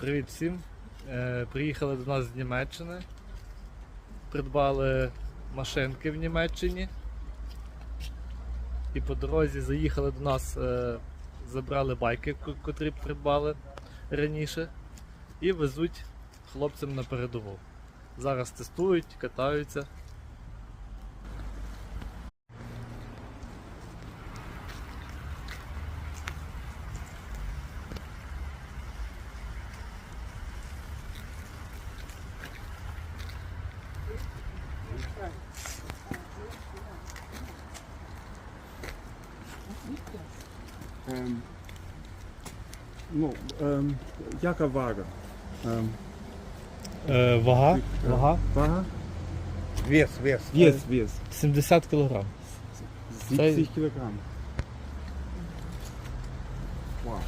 Привіт всім. Е, Приїхали до нас з Німеччини. Придбали машинки в Німеччині. І по дорозі заїхали до нас, е, забрали байки, котрі придбали раніше, і везуть хлопцям на передову. Зараз тестують, катаються. Ем, ну, ähm, яка вага? Ähm, Е, вага, е, вага Вага? Вес, вес. Вес, вес. 70 кг. 70 кілограм. Вау.